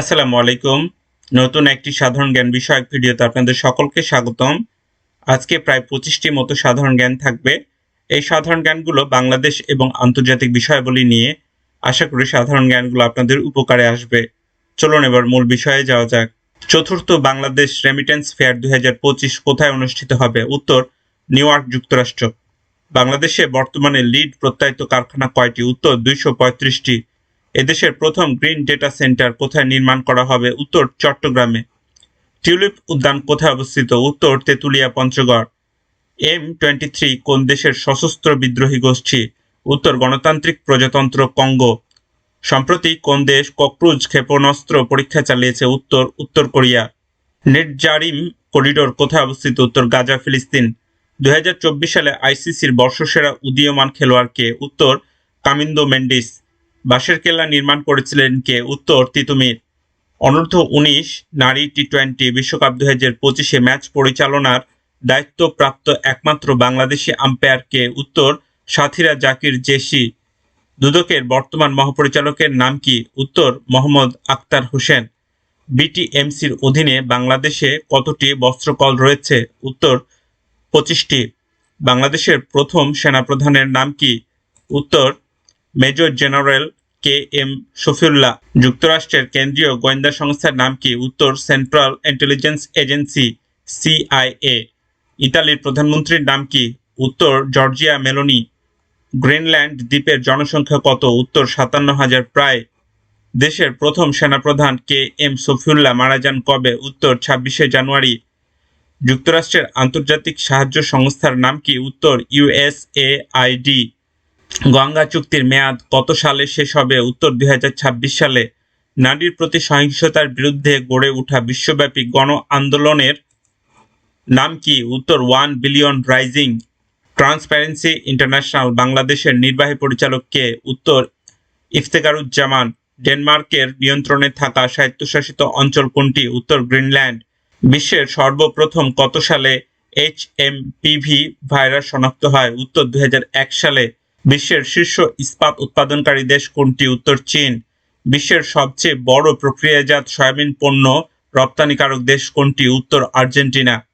আসসালামু আলাইকুম। নতুন একটি সাধারণ জ্ঞান বিষয়ক ভিডিওতে আপনাদের সকলকে স্বাগতম। আজকে প্রায় পঁচিশটি মতো সাধারণ জ্ঞান থাকবে। এই সাধারণ জ্ঞানগুলো বাংলাদেশ এবং আন্তর্জাতিক বিষয়াবলী নিয়ে আশা করি সাধারণ জ্ঞানগুলো আপনাদের উপকারে আসবে। চলুন এবার মূল বিষয়ে যাওয়া যাক। চতুর্থ বাংলাদেশ রেমিটেন্স ফেয়ার দুই হাজার পঁচিশ কোথায় অনুষ্ঠিত হবে? উত্তর, নিউ ইয়র্ক যুক্তরাষ্ট্র। বাংলাদেশে বর্তমানে লিড প্রত্যায়িত কারখানা কয়টি? উত্তর, দুইশো পঁয়ত্রিশটি। এদেশের প্রথম গ্রিন ডেটা সেন্টার কোথায় নির্মাণ করা হবে? উত্তর, চট্টগ্রামে। টিউলিপ উদ্যান কোথায় অবস্থিত? উত্তর, Tetulia, Panchagarh. M twenty three, কোন দেশের সশস্ত্র বিদ্রোহী গোষ্ঠী? উত্তর, গণতান্ত্রিক প্রজাতন্ত্র কঙ্গো। সম্প্রতি কোন দেশ কক্রুজ ক্ষেপণাস্ত্র পরীক্ষা চালিয়েছে? উত্তর উত্তর কোরিয়া। নেট জারিম করিডোর কোথায় অবস্থিত? উত্তর, গাজা, ফিলিস্তিন। দুই হাজার চব্বিশ সালে আইসিসির বর্ষসেরা উদীয়মান খেলোয়াড়কে উত্তর, কামিন্দো মেন্ডিস। বাঁশের কেল্লা নির্মাণ করেছিলেন কে? উত্তর, তিতুমির। অনূর্ধ্ব উনিশ, নারী টি টোয়েন্টি বিশ্বকাপ দু হাজার পঁচিশে ম্যাচ পরিচালনার দায়িত্বপ্রাপ্ত একমাত্র বাংলাদেশি আম্পায়ার কে? উত্তর, সাথীরা জাকির জেসি। দুদকের বর্তমান মহাপরিচালকের নাম কি? উত্তর, মোহাম্মদ আক্তার হোসেন। বিটিএমসির অধীনে বাংলাদেশে কতটি বস্ত্রকল রয়েছে? উত্তর, পঁচিশটি। বাংলাদেশের প্রথম সেনাপ্রধানের নাম কি? উত্তর major general K M Shafiullah, যুক্তরাষ্ট্রের কেন্দ্রীয় গোয়েন্দা সংস্থার নাম কি? উত্তর সেন্ট্রাল ইন্টেলিজেন্স এজেন্সি, সিআইএ। ইতালির প্রধানমন্ত্রীর নাম কি? উত্তর জর্জিয়া মেলোনি। গ্রিনল্যান্ড দ্বীপের জনসংখ্যা কত? উত্তর সাতান্ন হাজার প্রায়। দেশের প্রথম সেনাপ্রধান কে এম সফিউল্লাহ মারা যান কবে? উত্তর ছাব্বিশে জানুয়ারি। যুক্তরাষ্ট্রের আন্তর্জাতিক সাহায্য সংস্থার নাম কি? উত্তর ইউএসএআইডি। গঙ্গা চুক্তির মেয়াদ কত সালে শেষ হবে? উত্তর দুই হাজার ছাব্বিশ সালে। নারীর প্রতি সহিংসতার বিরুদ্ধে গড়ে ওঠা বিশ্বব্যাপী গণ আন্দোলনের নাম কি? উত্তর, one billion rising. Transparency international বাংলাদেশের নির্বাহী পরিচালক কে? উত্তর, ইফতেকারুজ্জামান। ডেনমার্কের নিয়ন্ত্রণে থাকা স্বায়ত্তশাসিত অঞ্চল কোনটি? উত্তর, গ্রিনল্যান্ড। বিশ্বের সর্বপ্রথম কত সালে এইচ এম পিভি ভাইরাস শনাক্ত হয়? উত্তর, দুই হাজার এক সালে। বিশ্বের শীর্ষ ইস্পাত উৎপাদনকারী দেশ কোনটি? উত্তর চীন। বিশ্বের সবচেয়ে বড় প্রক্রিয়াজাত সয়াবিন পণ্য রপ্তানিকারক দেশ কোনটি? উত্তর আর্জেন্টিনা।